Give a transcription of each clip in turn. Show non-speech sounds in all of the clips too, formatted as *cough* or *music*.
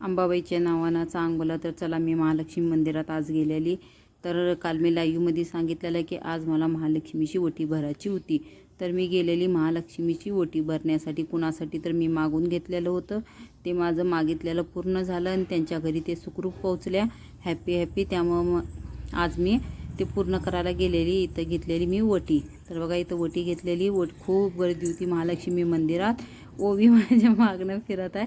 अंबाबाईच्या नावानं चांगलं तर चला मी महालक्ष्मी मंदिरात आज गेलेली. तर काल मी लाईव्हमध्ये सांगितलेलं की आज मला महालक्ष्मीची ओटी भरायची होती. तर मी गेलेली महालक्ष्मीची ओटी भरण्यासाठी कुणासाठी तर मी मागून घेतलेलं होतं. ते माझं मागितलेलं पूर्ण झालं आणि त्यांच्या घरी ते सुखरूप पोहोचल्या. हॅपी हॅपी त्यामुळं मग आज मी ते पूर्ण करायला गेलेली इथं घेतलेली मी ओटी. तर बघा इथं ओटी घेतलेली. ओट खूप गर्दी होती महालक्ष्मी मंदिरात. ओवी *laughs* माझ्या मागणं फिरत आहे.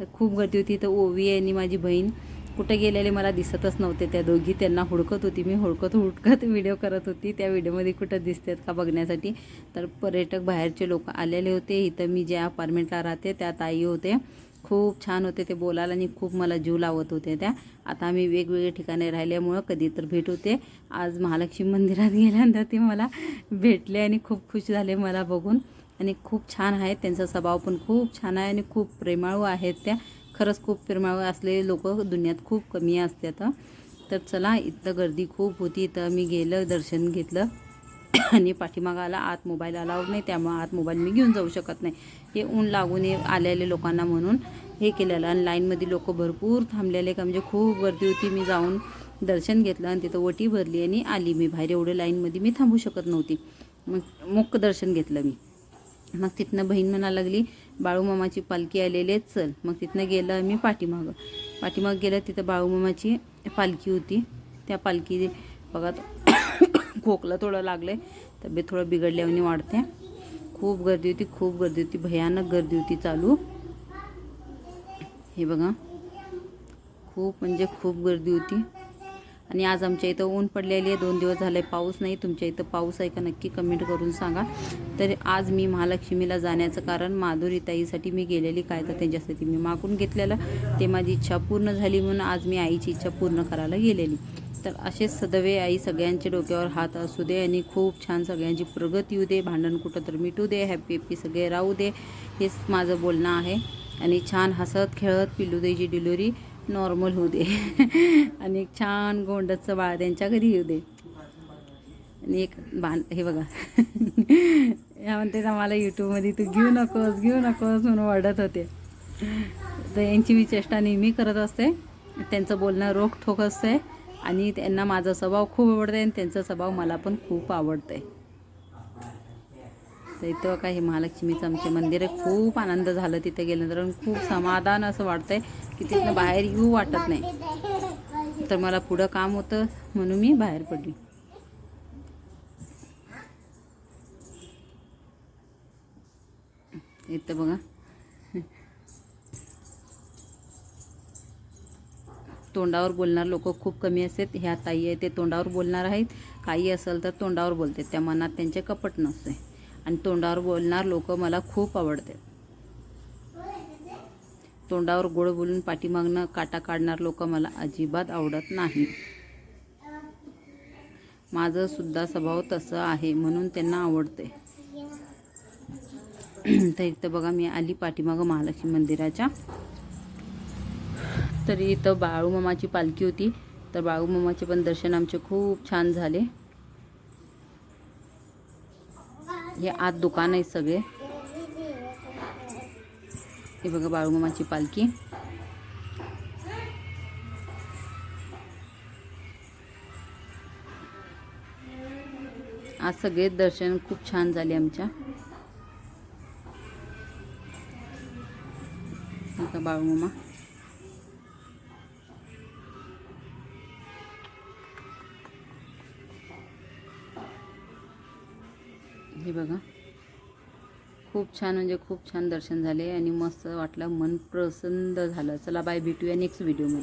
तर खूप गर्दी होती. तर ओवी आणि माझी बहीण कुठे गेलेले मला दिसतच नव्हते. त्या दोघी त्यांना हुडकत होती. मी हुडकत हुडकत *laughs* व्हिडिओ करत होती. त्या व्हिडिओमध्ये कुठं दिसतात का बघण्यासाठी. तर पर्यटक बाहेरचे लोक आलेले होते. इथं मी ज्या अपार्टमेंटला राहते त्या ताई होते. खूप छान होते ते बोलायला आणि खूप मला जीव लावत होते त्या. आता आम्ही वेगवेगळ्या ठिकाणी राहिल्यामुळं कधी तर भेट होते. आज महालक्ष्मी मंदिरात *laughs* गेल्यानंतर ते मला भेटले आणि खूप खुश झाले मला बघून. आणि खूप छान आहेत. त्यांचा स्वभाव पण खूप छान आहे आणि खूप प्रेमाळू आहेत त्या. खरंच खूप प्रेमाळू असलेले लोक दुनियात खूप कमी असतात तर चला इथं गर्दी खूप होती. तर मी गेलं दर्शन घेतलं. *coughs* आणि पाठीमागाला आत मोबाईल अलाउड नाही. त्यामुळे आत मोबाईल मी घेऊन जाऊ शकत नाही. हे ऊन लागून ये आलेले लोकांना म्हणून हे केलेलं. आणि लाईनमध्ये लोक भरपूर थांबलेले. का म्हणजे खूप गर्दी होती. मी जाऊन दर्शन घेतलं आणि तिथं ओटी भरली आणि आली मी. बाहेर एवढं लाईनमध्ये मी थांबू शकत नव्हती. मग मुक्क दर्शन घेतलं मी. मग तिथनं बहीण म्हणा लागली बाळूमामाची पालखी आलेली आहे चल. मग तिथनं गेलं आम्ही पाठीमागं. पाठीमागं गेलं तिथं बाळूमामाची पालखी होती. त्या पालखी बघा *coughs* खोकला थोडं लागलं आहे तब्येत थोडं बिघडल्याने वाढते. खूप गर्दी होती खूप गर्दी होती. भयानक गर्दी होती चालू. हे बघा. खूप म्हणजे खूप गर्दी होती. आणि आज आमच्या इथं ऊन पडलेली आहे. दोन दिवस झाले पाऊस नाही. तुमच्या इथं पाऊस आहे का नक्की कमेंट करून सांगा. तर आज मी महालक्ष्मीला जाण्याचं कारण माधुरी ताईसाठी मी गेलेली. काय तर त्यांच्यासाठी मी मागून घेतलेलं. ते माझी इच्छा पूर्ण झाली म्हणून आज मी आईची इच्छा पूर्ण करायला गेलेली. तर असेच सदवे आई सगळ्यांच्या डोक्यावर हात असू दे आणि खूप छान सगळ्यांची प्रगती येऊ दे. भांडण कुठं तर मिटू दे. हॅपी हॅपी सगळे राहू दे. हेच माझं बोलणं आहे. आणि छान हसत खेळत पिलू द्यायची डिलिव्हरी नॉर्मल होऊ दे. *laughs* आणि एक छान गोंडचं बाळ त्यांच्या घरी येऊ दे. आणि एक बाण हे बघा. *laughs* ह्या म्हणते ना मला यूट्यूबमध्ये तू घेऊ नकोस घेऊ नकोस म्हणून ओरडत होते. तर यांची मी चेष्टा नेहमी करत असते. त्यांचं बोलणं रोखठोक असते. आणि त्यांना माझा स्वभाव खूप आवडते आणि त्यांचा स्वभाव मला पण खूप आवडते. तर इथं काय हे महालक्ष्मीचं आमचे मंदिर आहे. खूप आनंद झालं तिथे गेल्यानंतर. खूप समाधान असं वाटतंय की तिथनं बाहेर येऊ वाटत नाही. तर मला पुढं काम होतं म्हणून मी बाहेर पडली. इथं बघा. तोंडावर बोलणार लोक खूप कमी असतात ह्या ताई आहे ते तोंडावर बोलणार आहेत. काही असेल तर तोंडावर बोलते. त्या मनात त्यांचे कपट नसते. आणि तोंडावर बोलणार लोक मला खूप आवडते. तोंडावर गोड बोलून पाठीमागनं काटा काढणार लोक मला अजिबात आवडत नाही. माझं सुद्धा स्वभाव तसं आहे म्हणून त्यांना आवडते. *clears throat* तर इथं बघा मी आली पाठीमागं महालक्ष्मी मंदिराच्या. तरी इथं बाळूमामाची पालखी होती. तर बाळूमामाचे पण दर्शन आमचे खूप छान झाले. हे आत दुकान आहे सगळे. हे बघा बाळूमामाची पालखी. आज सगळे दर्शन खूप छान झाले आमच्या. बाळूमामा. हे बघा. खूप छान म्हणजे खूप छान दर्शन झाले आणि मस्त वाटलं मन प्रसन्न झालं. चला बाय भेटूया नेक्स्ट व्हिडिओमध्ये